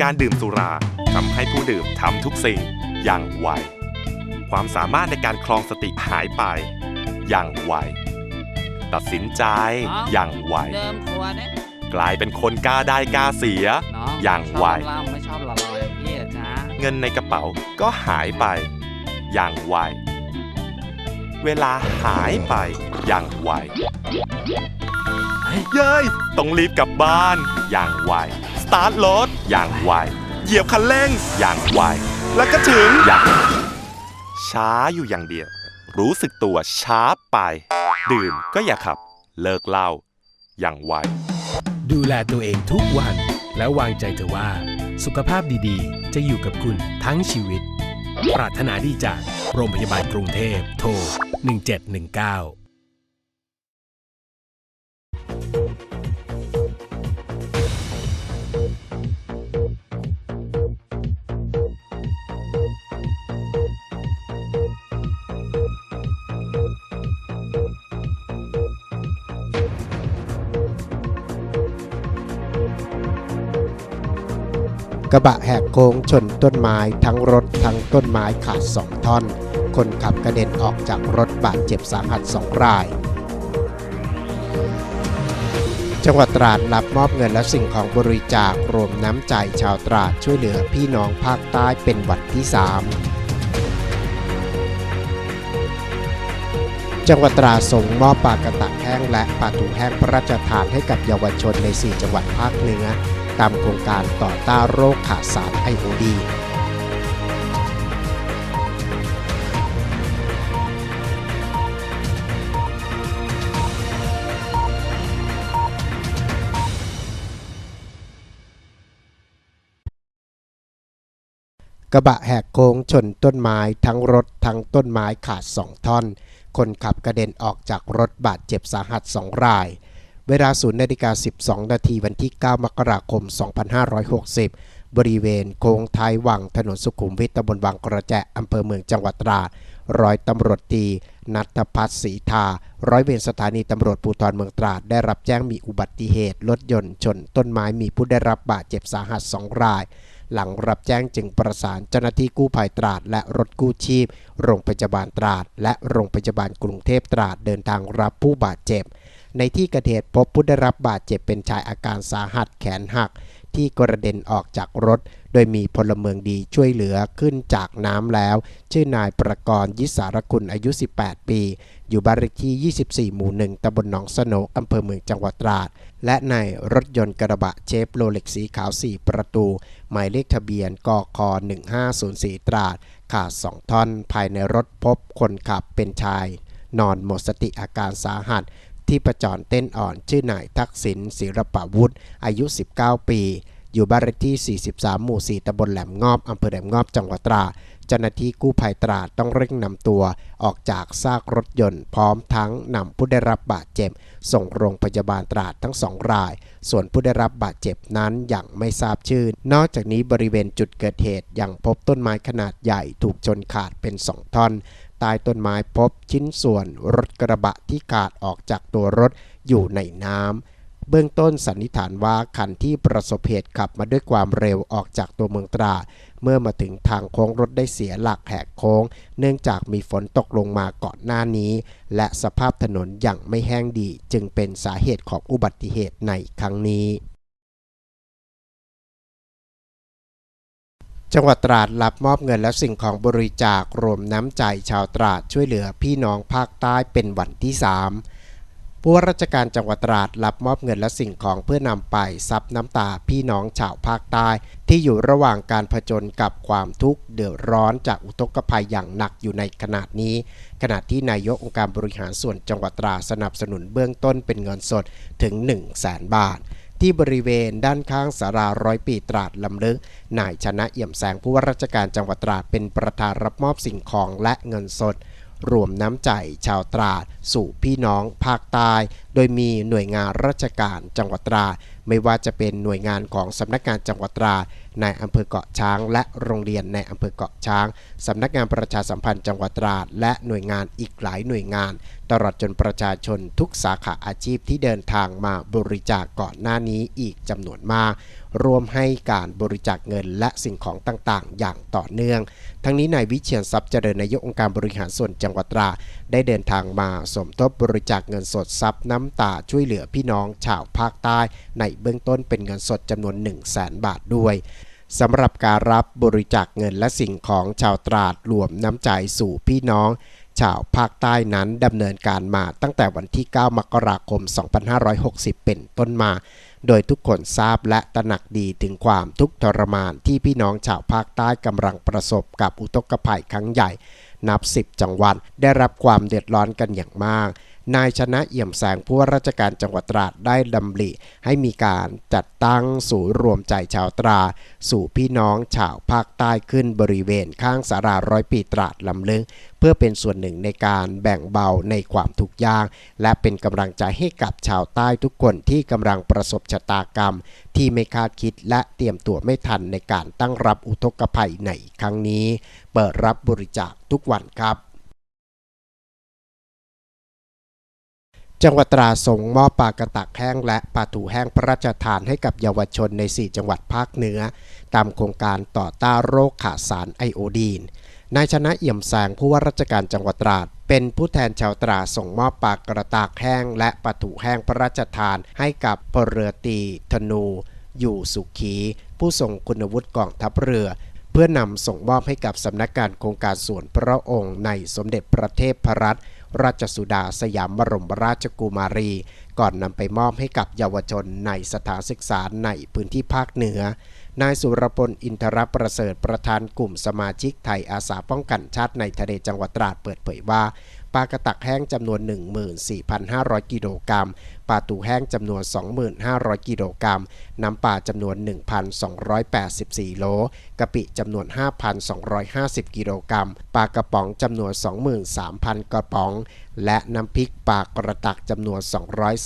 การดื่มสุราทำให้ผู้ดื่มทำทุกสิ่งอย่างไว ความสามารถในการคลองสติหายไป อย่างไว ตัดสินใจอย่างไวเดิมครัวเนี่ยกลายเป็นคนกล้าได้กล้าเสียน้องอย่างไวชอบเหล้าไม่ชอบหล่อๆอย่างพี่อะจ้าเงินในกระเป๋าก็หายไป อย่างไว เวลาหายไปอย่างไว เย้ย ต้องรีบกลับบ้านอย่างไวส ตาร์ทรถอย่างไวเหยียบคันเร่งอย่างไวแล้วก็ถึงอย่างช้าอยู่อย่างเดียว รู้สึกตัวช้าไป ดื่มก็อย่าขับ เลิกเหล้าอย่างไวดูแลตัวเองทุกวัน แล้ววางใจเถอะว่า สุขภาพดีๆ จะอยู่กับคุณทั้งชีวิต ปรารถนาดีจากโรงพยาบาลกรุงเทพโทร1719 กระบะแหกโค้งชนต้นไม้ทั้งรถทั้งต้นไม้ขาดสองท่อน คนขับกระเด็นออกจากรถบาดเจ็บสาหัสสองราย จังหวัดตราดรับมอบเงินและสิ่งของบริจาครวมน้ำใจชาวตราดช่วยเหลือพี่น้องภาคใต้เป็นวันที่ 3จังหวัดตราดส่งมอบปลากระตักแห้งและปลาถูแห้งพระราชทานให้กับเยาวชนใน 4 จังหวัดภาคเหนือ ตามโครงการต่อต้านโรคขาดสารไอโอดีกระบะแหกโค้งชนต้นไม้ทั้งรถทั้งต้นไม้ขาดสองท่อน คนขับกระเด็นออกจากรถบาดเจ็บสาหัสสองราย เวลา0นาฬิกา12 นาทีวันที่ 9 มกราคม 2560 บริเวณโค้งท้ายวังถนนสุขุมวิทตำบลวังกระแจอำเภอเมืองจังหวัดตราดร้อยตำรวจตี นัทพัฒน์ศรีทา ร้อยเวรสถานีตำรวจภูธรเมืองตราด ได้รับแจ้งมีอุบัติเหตุ รถยนต์ชนต้นไม้มีผู้ได้รับบาดเจ็บสาหัส2ราย หลังรับแจ้งจึงประสานเจ้าหน้าที่กู้ภัยตราด และรถกู้ชีพ โรงพยาบาลตราด และโรงพยาบาลกรุงเทพตราดเดินทางรับผู้บาดเจ็บ ในที่เกิดเหตุพบผู้ได้รับบาดเจ็บเป็นชายอาการสาหัสแขนหัก ที่กระเด็นออกจากรถ โดยมีพลเมืองดีช่วยเหลือขึ้นจากน้ำแล้ว ชื่อนายประกรณ์ยิสารคุณอายุ 18 ปี อยู่บ้านเลขที่ 24 หมู่ 1ตำบลหนองสโนอำเภอเมืองจังหวัดตราด และในรถยนต์กระบะเชฟโรเล็กสีขาว 4 ประตู หมายเลขทะเบียนกค1504 ตราด ขาด 2 ท่อน ภายในรถพบคนขับเป็นชาย นอนหมดสติอาการสาหัส ที่ประจรเต้นอ่อน ชื่อนายทักษิณศิรปวุฒิอายุ 19 ปี อยู่บ้านเลขที่ 43 หมู่ 4ตำบลแหลมงอบอำเภอแหลมงอบจังหวัดตราดเจ้าหน้าที่กู้ภัยตราดต้องเร่งนำตัวออกจากซากรถยนต์ พร้อมทั้งนำผู้ได้รับบาดเจ็บ ส่งโรงพยาบาลตราดทั้งสองราย ส่วนผู้ได้รับบาดเจ็บนั้นยังไม่ทราบชื่อ นอกจากนี้บริเวณจุดเกิดเหตุยังพบต้นไม้ขนาดใหญ่ถูกชนขาดเป็นสองท่อน ใต้ต้นไม้พบชิ้นส่วนรถกระบะที่ขาดออกจากตัวรถอยู่ในน้ำเบื้องต้นสันนิษฐานว่าคันที่ประสบเหตุขับมาด้วยความเร็วออกจากตัวเมืองตรา เมื่อมาถึงทางโค้งรถได้เสียหลักแหกโค้ง เนื่องจากมีฝนตกลงมาก่อนหน้านี้ และสภาพถนนยังไม่แห้งดีจึงเป็นสาเหตุของอุบัติเหตุในครั้งนี้ จังหวัดตราดรับมอบเงินและสิ่งของบริจาครวมน้ำใจชาวตราดช่วยเหลือพี่น้องภาคใต้เป็นวันที่3ผู้ว่าราชการจังหวัดตราดรับมอบเงินและสิ่งของเพื่อนำไปซับน้ำตาพี่น้องชาวภาคใต้ ที่อยู่ระหว่างการผจญกับความทุกข์เดือดร้อนจากอุทกภัยอย่างหนักอยู่ในขณะนี้ ขณะที่นายกองค์การบริหารส่วนจังหวัดตราดสนับสนุนเบื้องต้นเป็นเงินสดถึง 1 0 0 0 0แสนบาท ที่บริเวณด้านข้างสาราร้อยปีตราดลำลึกนายชนะเอี่ยมแสงผู้ว่าราชการจังหวัดตราดเป็นประธานรับมอบสิ่งของและเงินสด รวมน้ำใจชาวตราด สู่พี่น้องภาคใต้โดยมีหน่วยงานราชการจังหวัดตราด ไม่ว่าจะเป็นหน่วยงานของสำนักงานจังหวัดตราในอำเภอเกาะช้าง และโรงเรียนในอำเภอเกาะช้างสำนักงานประชาสัมพันธ์จังหวัดตราและหน่วยงานอีกหลายหน่วยงาน ตลอดจนประชาชนทุกสาขาอาชีพที่เดินทางมาบริจาคก่อนหน้านี้อีกจำนวนมาก รวมให้การบริจาคเงินและสิ่งของต่างๆ อย่างต่อเนื่อง ทั้งนี้นายวิเชียนทรัพย์เจริญนายกองค์การบริหารส่วนจังหวัดตราได้เดินทางมาสมทบบริจาคเงินสดทรัพย์น้ำตาช่วยเหลือพี่น้องชาวภาคใต้ ในเบื้องต้นเป็นเงินสดจำนวน 1 0 0 0 0แสนบาทด้วยสำหรับการรับบริจาคเงินและสิ่งของชาวตราดรวมน้ำใจสู่พี่น้อง ชาวภาคใต้นั้นดำเนินการมาตั้งแต่วันที่ 9 มกราคม 2560 เป็นต้นมา โดยทุกคนทราบและตระหนักดีถึงความทุกข์ทรมานที่พี่น้องชาวภาคใต้กำลังประสบกับอุทกภัยครั้งใหญ่ นับ 10 จังหวัดได้รับความเดือดร้อนกันอย่างมากนายชนะเอี่ยมแสงผู้ว่าราชการจังหวัดตราดได้ดำริ ให้มีการจัดตั้งศูนย์รวมใจชาวตรา สู่พี่น้องชาวภาคใต้ขึ้นบริเวณข้างสาราร้อยปีตราดลำลึง เพื่อเป็นส่วนหนึ่งในการแบ่งเบาในความทุกข์ยาก และเป็นกำลังใจให้กับชาวใต้ทุกคนที่กำลังประสบชะตากรรม ที่ไม่คาดคิดและเตรียมตัวไม่ทันในการตั้งรับอุทกภัยในครั้งนี้ เปิดรับบริจาคทุกวันครับ จังหวัดตราดส่งมอบปลากระตักแห้งและปลาถูแห้งพระราชทานให้กับเยาวชนใน 4 จังหวัดภาคเหนือ ตามโครงการต่อต้านโรคขาดสารไอโอดีน นายชนะเอี่ยมแสงผู้ว่าราชการจังหวัดตราด เป็นผู้แทนชาวตราดส่งมอบปลากระตากแห้งและปลาถูแห้งพระราชทานให้กับพลเรือตีธนู อยู่สุขี ผู้ทรงคุณวุฒิกองทัพเรือเพื่อนำส่งมอบให้กับสำนักงานโครงการส่วนพระองค์ในสมเด็จพระเทพรัตน์ ราชสุดาสยามบรมราชกุมารี ก่อนนำไปมอบให้กับเยาวชนในสถานศึกษาในพื้นที่ภาคเหนือนายสุรพลอินทรประเสริฐประธานกลุ่มสมาชิกไทยอาสาป้องกันชาติในทะเลจังหวัดตราดเปิดเผยว่าปลากระตักแห้งจำนวน 14,500 กิโลกรัมปลาตูแห้งจำนวน 2,500 กิโลกรัม น้ำปลาจำนวน 1,284 โล กะปิจำนวน 5,250 กิโลกรัม ปลากระป๋องจำนวน 23,000 กระป๋อง และน้ำพริกปลากระตักจำนวน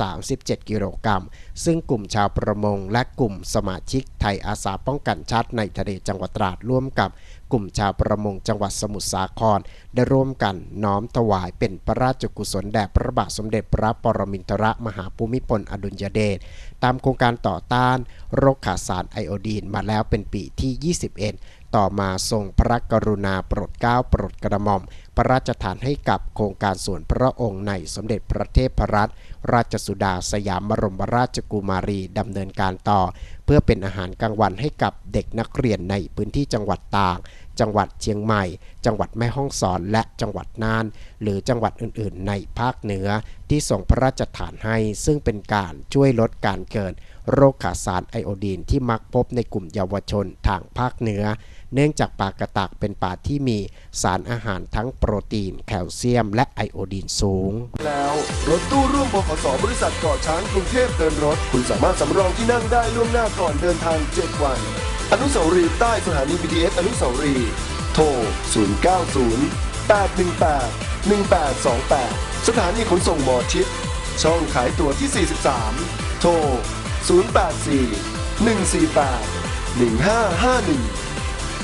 237 กิโลกรัม ซึ่งกลุ่มชาวประมงและกลุ่มสมาชิกไทยอาสาป้องกันชาติในทะเลจังหวัดตราดร่วมกับกลุ่มชาวประมงจังหวัดสมุทรสาคร ได้ร่วมกันน้อมถวายเป็นพระราชกุศลแด่พระบาทสมเด็จพระปรมินทรมหาภูมิพลอดุลยเดชตามโครงการต่อต้านโรคขาดสารไอโอดีนมาแล้วเป็นปีที่ 21 ต่อมาทรงพระกรุณาโปรดเกล้าโปรดกระหม่อม พระราชทานให้กับโครงการส่วนพระองค์ในสมเด็จพระเทพรัตนราชสุดาสยามบรมราชกุมารีดำเนินการต่อ เพื่อเป็นอาหารกลางวันให้กับเด็กนักเรียนในพื้นที่จังหวัดตากจังหวัดเชียงใหม่ จังหวัดแม่ฮ่องสอนและจังหวัดน่าน หรือจังหวัดอื่นๆ ในภาคเหนือ ที่ส่งพระราชทานให้ ซึ่งเป็นการช่วยลดการเกิด โรคขาดสารไอโอดีนที่มักพบในกลุ่มเยาวชนทางภาคเหนือ เนื่องจากปลากระตักเป็นปลาที่มีสารอาหารทั้งโปรตีน แคลเซียม และไอโอดีนสูง แล้วรถตู้ร่วมบขสบริษัทเกาะช้างกรุงเทพเดินรถ คุณสามารถสำรองที่นั่งได้ล่วงหน้าก่อนเดินทาง 7 วัน อนุสาวรีย์ใต้สถานี BTS อนุสาวรีย์โทร 090 818 1828 สถานีขนส่งหมอชิด ช่องขายตั๋วที่ 43 โทร 084 148 1551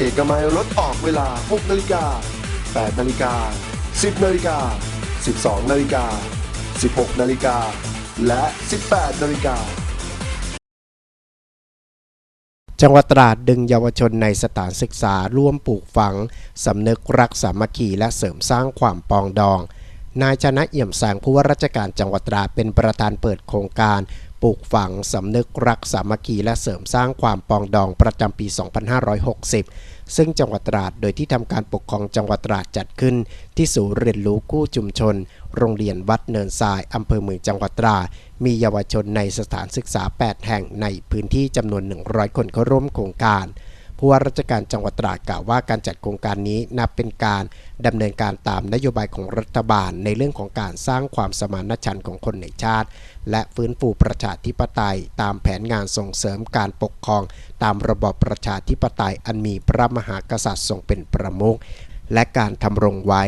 เอกมัยรถออกเวลา 6นาฬิกา8นาฬิกา 10นาฬิกา 12นาฬิกา 16นาฬิกา และ 18นาฬิกา จังหวัดตราดดึงเยาวชนในสถานศึกษาร่วมปลูกฝัง สำนึกรักสามัคคีและเสริมสร้างความปองดองนายชนะเอี่ยมแสงผู้ว่าราชการจังหวัดตราดเป็นประธานเปิดโครงการ ปลูกฝังสำนึกรักสามัคคีและเสริมสร้างความปองดองประจำปี 2560 ซึ่งจังหวัดตราดโดยที่ทำการปกครองจังหวัดตราดจัดขึ้น ที่ศูนย์เรียนรู้กู้ชุมชน โรงเรียนวัดเนินทรายอำเภอเมืองจังหวัดตราดมีเยาวชนในสถานศึกษา 8 แห่งในพื้นที่จำนวน 100 คนเข้าร่วมโครงการ ผู้ว่าราชการจังหวัดตราดกล่าวว่าการจัดโครงการนี้นับเป็นการดำเนินการตามนโยบายของรัฐบาล ในเรื่องของการสร้างความสมานฉันท์ของคนในชาติ และฟื้นฟูประชาธิปไตย ตามแผนงานส่งเสริมการปกครอง ตามระบอบประชาธิปไตยอันมีพระมหากษัตริย์ทรงเป็นประมุขและการทำรงไว้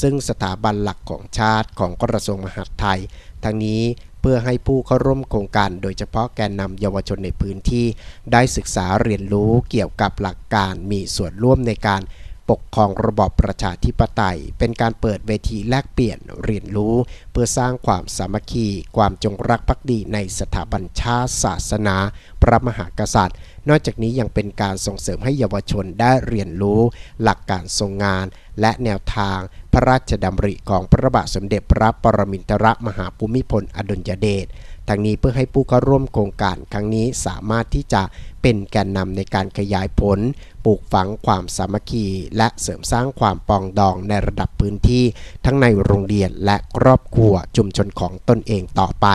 ซึ่งสถาบันหลักของชาติของกระทรวงมหาดไทย ทั้งนี้ เพื่อให้ผู้เข้าร่วมโครงการโดยเฉพาะแกนนำเยาวชนในพื้นที่ ได้ศึกษาเรียนรู้เกี่ยวกับหลักการมีส่วนร่วมในการ ปกครองระบอบประชาธิปไตย เป็นการเปิดเวทีแลกเปลี่ยนเรียนรู้ เพื่อสร้างความสามัคคี ความจงรักภักดีในสถาบันชาติศาสนา พระมหากษัตริย์ นอกจากนี้ยังเป็นการส่งเสริมให้เยาวชนได้เรียนรู้ หลักการทรงงาน และแนวทางพระราชดำริของพระบาทสมเด็จพระปรมินทรมหาภูมิพลอดุลยเดช ทั้งนี้เพื่อให้ผู้เข้าร่วมโครงการครั้งนี้สามารถที่จะเป็นแกนนำในการขยายผล ปลูกฝังความสามัคคี และเสริมสร้างความปองดองในระดับพื้นที่ ทั้งในโรงเรียนและครอบครัวชุมชนของตนเองต่อไป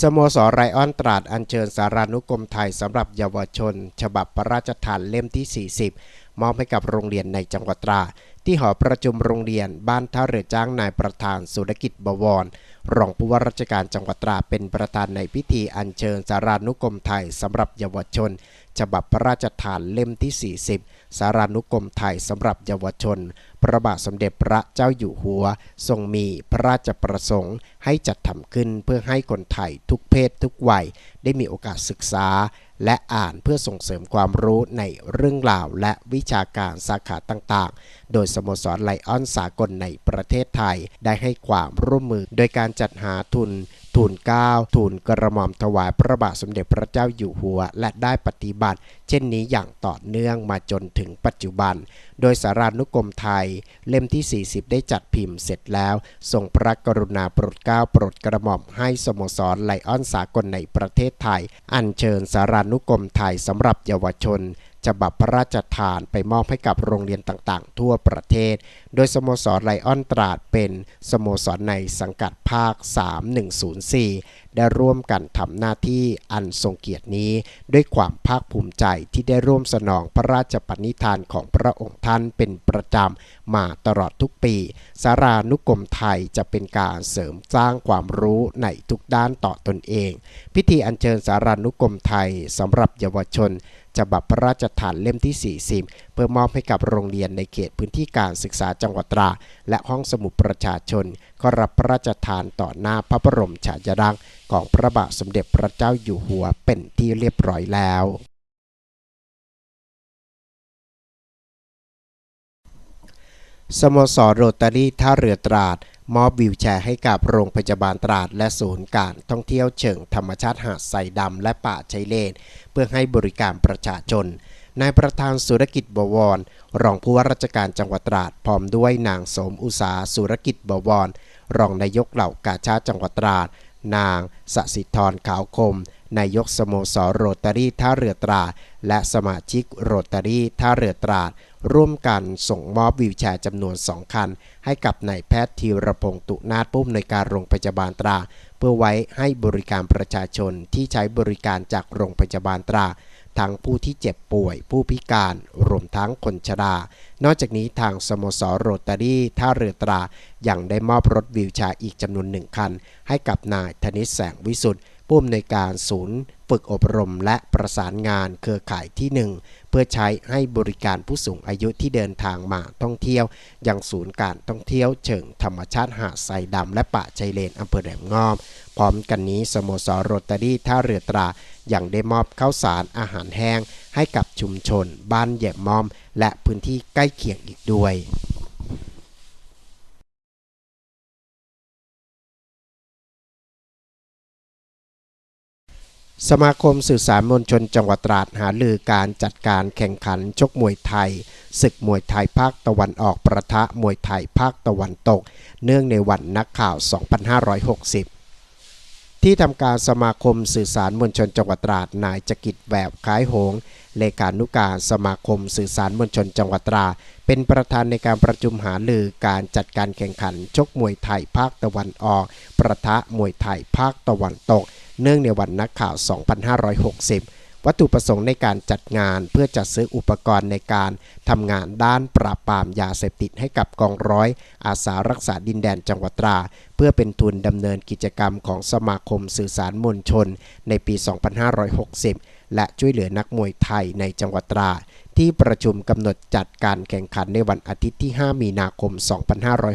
สโมสรไรออนตราดอัญเชิญสารานุกรมไทยสำหรับเยาวชน ฉบับพระราชทานเล่มที่ 40 มอบให้กับโรงเรียนในจังหวัดตราด ที่หอประชุมโรงเรียนบ้านท่าเรือจ้างนายประธานสุรกิจบวร รองผู้ว่าราชการจังหวัดตราดเป็นประธานในพิธีอัญเชิญสารานุกรมไทยสำหรับเยาวชน ฉบับพระราชทานเล่มที่ 40 สารานุกรมไทยสำหรับเยาวชน พระบาทสมเด็จพระเจ้าอยู่หัว ทรงมีพระราชประสงค์ ให้จัดทำขึ้นเพื่อให้คนไทยทุกเพศทุกวัย ได้มีโอกาสศึกษา และอ่านเพื่อส่งเสริมความรู้ในเรื่องราวและวิชาการสาขาต่างๆ โดยสโมสรไลออนสากลในประเทศไทยได้ให้ความร่วมมือโดยการจัดหาทุน ทูลเก้าทูลกระหม่อมถวายพระบาทสมเด็จพระเจ้าอยู่หัว และได้ปฏิบัติ เช่นนี้อย่างต่อเนื่องมาจนถึงปัจจุบัน โดยสารานุกรมไทย เล่มที่ 40 ได้จัดพิมพ์เสร็จแล้วทรงพระกรุณาโปรดเกล้าโปรดกระหม่อมให้สโมสรไลออนสากลในประเทศไทย อัญเชิญสารานุกรมไทยสำหรับเยาวชน ฉบับพระราชทานไปมอบให้กับโรงเรียนต่างๆ ทั่วประเทศ โดยสโมสรไลออนตราดเป็นสโมสรในสังกัดภาค 3104 ได้ร่วมกันทำหน้าที่อันทรงเกียรตินี้ ด้วยความภาคภูมิใจที่ได้ร่วมสนองพระราชปณิธานของพระองค์ท่านเป็นประจำมาตลอดทุกปี สารานุกรมไทยจะเป็นการเสริมสร้างความรู้ในทุกด้านต่อตนเอง พิธีอัญเชิญสารานุกรมไทยสำหรับเยาวชน ฉบับพระราชทานเล่มที่ 40 เพื่อมอบให้กับโรงเรียนในเขตพื้นที่การศึกษาจังหวัดตรา และห้องสมุดประชาชน ก็รับพระราชทานต่อหน้าพระบรมฉายาลักษณ์ของพระบาทสมเด็จพระเจ้าอยู่หัวเป็นที่เรียบร้อยแล้ว สโมสรโรตารี่ท่าเรือตราด มอบวิวแชร์ให้กับโรงพยาบาลตราด และศูนย์การท่องเที่ยวเชิงธรรมชาติหาดไซดำและป่าชายเลน เพื่อให้บริการประชาชน นายประธานสุรกิจบวร รองผู้ว่าราชการจังหวัดตราด พร้อมด้วยนางสมอุสาสุรกิจบวร รองนายกเหล่ากาชาติจังหวัดตราด นางสสิธรขาวคม นายกสโมสรโรตารี่ท่าเรือตราด และสมาชิกโรตารี่ท่าเรือตราด ร่วมกันส่งมอบวิวแชร์จำนวน 2 คัน ให้กับนายแพทย์ธีรพงศ์ตุนาถผู้อำนวยการโรงพยาบาลตรา เพื่อไว้ให้บริการประชาชนที่ใช้บริการจากโรงพยาบาลตราทั้งผู้ที่เจ็บป่วย ผู้พิการ รวมทั้งคนชรา นอกจากนี้ทางสโมสรโรตารี่ท่าเรือตรา ยังได้มอบรถวิวแชร์อีกจำนวนหนึ่งคัน ให้กับนายธนิตแสงวิสุทธ์ผู้อำนวยการศูนย์ ฝึกอบรมและประสานงานเครือข่ายที่ 1 เพื่อใช้ให้บริการผู้สูงอายุที่เดินทางมาท่องเที่ยว ยังศูนย์การท่องเที่ยวเชิงธรรมชาติหาดทรายดำและป่าชายเลนอำเภอแหลมงอม พร้อมกันนี้สโมสรโรตารี่ท่าเรือตรายังได้มอบข้าวสารอาหารแห้ง ให้กับชุมชน บ้านแย่มอม และพื้นที่ใกล้เคียงอีกด้วย สมาคมสื่อสารมวลชนจังหวัดตราดหาลือการจัดการแข่งขันชกมวยไทย ศึกมวยไทยภาคตะวันออกประทะมวยไทยภาคตะวันตก เนื่องในวันนักข่าว 2560ที่ทำการสมาคมสื่อสารมวลชนจังหวัดตราดนายจกิจแวบคล้ายโหง เลขานุการสมาคมสื่อสารมวลชนจังหวัดตราดเป็นประธานในการประชุมหารือการจัดการแข่งขันชกมวยไทยภาคตะวันออก ประทะมวยไทยภาคตะวันตก เนื่องในวันนักข่าว 2560 วัตถุประสงค์ในการจัดงานเพื่อจัดซื้ออุปกรณ์ในการทำงานด้านปราบปรามยาเสพติดให้กับกองร้อย อาสารักษาดินแดนจังหวัดตรา เพื่อเป็นทุนดำเนินกิจกรรมของสมาคมสื่อสารมวลชน ในปี 2560 และช่วยเหลือนักมวยไทยในจังหวัดตราที่ประชุมกำหนดจัดการแข่งขันในวันอาทิตย์ที่ 5 มีนาคม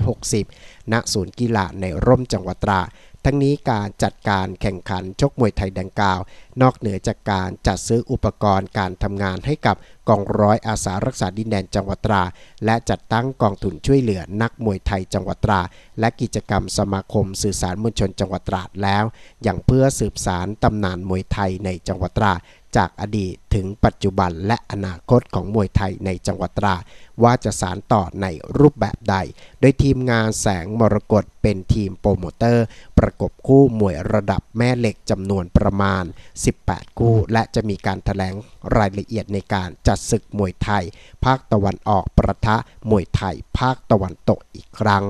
2560 ณ ศูนย์กีฬาในร่มจังหวัดตรา ทั้งนี้การจัดการแข่งขันชกมวยไทยดังกล่าว นอกเหนือจากการจัดซื้ออุปกรณ์การทำงานให้กับกองร้อยอาสารักษาดินแดนจังหวัดตรา และจัดตั้งกองทุนช่วยเหลือนักมวยไทยจังหวัดตรา และกิจกรรมสมาคมสื่อสารมวลชนจังหวัดตราดแล้ว อย่างเพื่อสืบสารตำนานมวยไทยในจังหวัดตรา จากอดีตถึงปัจจุบันและอนาคตของมวยไทยในจังหวัดตราว่าจะสารต่อในรูปแบบใด โดยทีมงานแสงมรกตเป็นทีมโปรโมเตอร์ ประกบคู่มวยระดับแม่เหล็กจำนวนประมาณ 18 คู่ และจะมีการแถลงรายละเอียดในการจัดศึกมวยไทย ภาคตะวันออกประทะมวยไทย ภาคตะวันตกอีกครั้ง